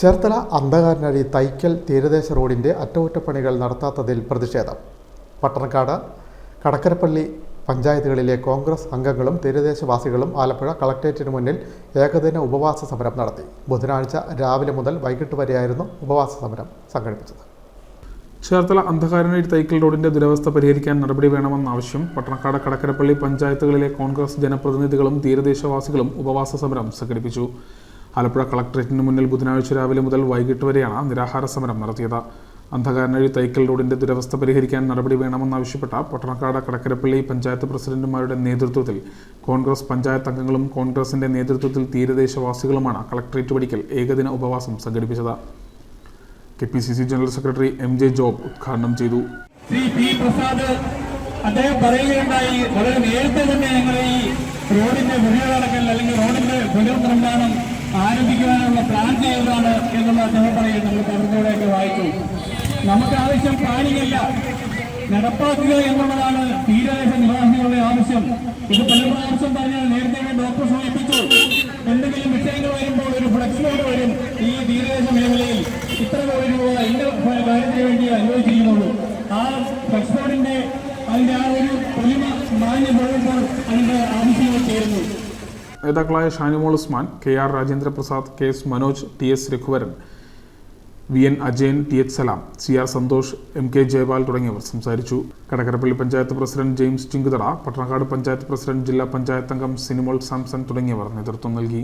ചേർത്തല അന്ധകാരനടി തൈക്കൽ തീരദേശ റോഡിന്റെ അറ്റകുറ്റപ്പണികൾ നടത്താത്തതിൽ പ്രതിഷേധം. പട്ടണക്കാട് കടക്കരപ്പള്ളി പഞ്ചായത്തുകളിലെ കോൺഗ്രസ് അംഗങ്ങളും തീരദേശവാസികളും ആലപ്പുഴ കളക്ടറേറ്റിന് മുന്നിൽ ഏകദിന ഉപവാസ സമരം നടത്തി. ബുധനാഴ്ച രാവിലെ മുതൽ വൈകിട്ട് വരെയായിരുന്നു ഉപവാസ സമരം സംഘടിപ്പിച്ചത്. ചേർത്തല അന്ധകാരനടി തൈക്കൽ റോഡിന്റെ ദുരവസ്ഥ പരിഹരിക്കാൻ നടപടി വേണമെന്ന ആവശ്യം പട്ടണക്കാട് കടക്കരപ്പള്ളി പഞ്ചായത്തുകളിലെ കോൺഗ്രസ് ജനപ്രതിനിധികളും തീരദേശവാസികളും ഉപവാസ സമരം സംഘടിപ്പിച്ചു. ആലപ്പുഴ കളക്ടറേറ്റിന് മുന്നിൽ ബുധനാഴ്ച രാവിലെ മുതൽ വൈകിട്ട് വരെയാണ് നിരാഹാര സമരം നടത്തിയത്. അന്ധകാരനഴി തൈക്കൽ റോഡിന്റെ ദുരവസ്ഥ പരിഹരിക്കാൻ നടപടി വേണമെന്നാവശ്യപ്പെട്ട പട്ടണക്കാട് കടക്കരപ്പള്ളി പഞ്ചായത്ത് പ്രസിഡന്റുമാരുടെ നേതൃത്വത്തിൽ കോൺഗ്രസ് പഞ്ചായത്ത് അംഗങ്ങളും കോൺഗ്രസിന്റെ നേതൃത്വത്തിൽ തീരദേശവാസികളുമാണ് കളക്ടറേറ്റ് പടിക്കൽ ഏകദിന ഉപവാസം സംഘടിപ്പിച്ചത്. K P C C general secretary M J Job ഉദ്ഘാടനം ചെയ്തു. ശ്രീ പി പ്രസാദ് അദ്ദേഹം പറയുകയുണ്ടായി വളരെ നേരത്തെ തന്നെ ഞങ്ങൾ ഈ റോഡിന്റെ പുനരടക്കൽ അല്ലെങ്കിൽ റോഡിന്റെ പുനർനിർമ്മാണം ആരംഭിക്കുവാനുള്ള പ്ലാൻ ചെയ്തതാണ് എന്നുള്ള അദ്ദേഹം പറയും നമ്മൾ പത്രത്തിലൂടെയൊക്കെ വായിച്ചു. നമുക്ക് ആവശ്യം പ്ലാനിങ്ങല്ല നടപ്പാക്കുക എന്നുള്ളതാണ് തീരദേശ നിവാസികളുടെ ആവശ്യം. ഇത് പല പ്രാവശ്യം പറഞ്ഞാൽ നേരത്തെ ഡോക്ടർ സൂചിപ്പിച്ചു. എന്തെങ്കിലും വിഷയങ്ങൾ വരുമ്പോൾ ഒരു ഫ്ലക്സ് ബോർഡ് വരും ഈ തീരദേശ മേഖലയിൽ. ഇത്ര കോടി രൂപ എന്റെ കാര്യത്തിന് വേണ്ടി അനുവദിച്ചിരിക്കുന്നുള്ളൂ. ആ ഫ്ലക്സ് ബോർഡിന്റെ അതിന്റെ ആ ഒരു പൊലിമ മാന്യ പോകുമ്പോൾ അതിന്റെ ആവശ്യങ്ങൾ ചേരുന്നു നേതാക്കളായ Shanimol Usman K R Rajendra Prasad K S Manoj T S Raghuvaran V N Ajayan T H Salam C R Santhosh M K Jayapal തുടങ്ങിയവർ സംസാരിച്ചു. Kadakkarappally panchayat president James Chinkuthada Pattanakkad panchayat president ജില്ലാ പഞ്ചായത്ത് അംഗം സിനിമോൾ സാംസൺ തുടങ്ങിയവർ നേതൃത്വം നൽകി.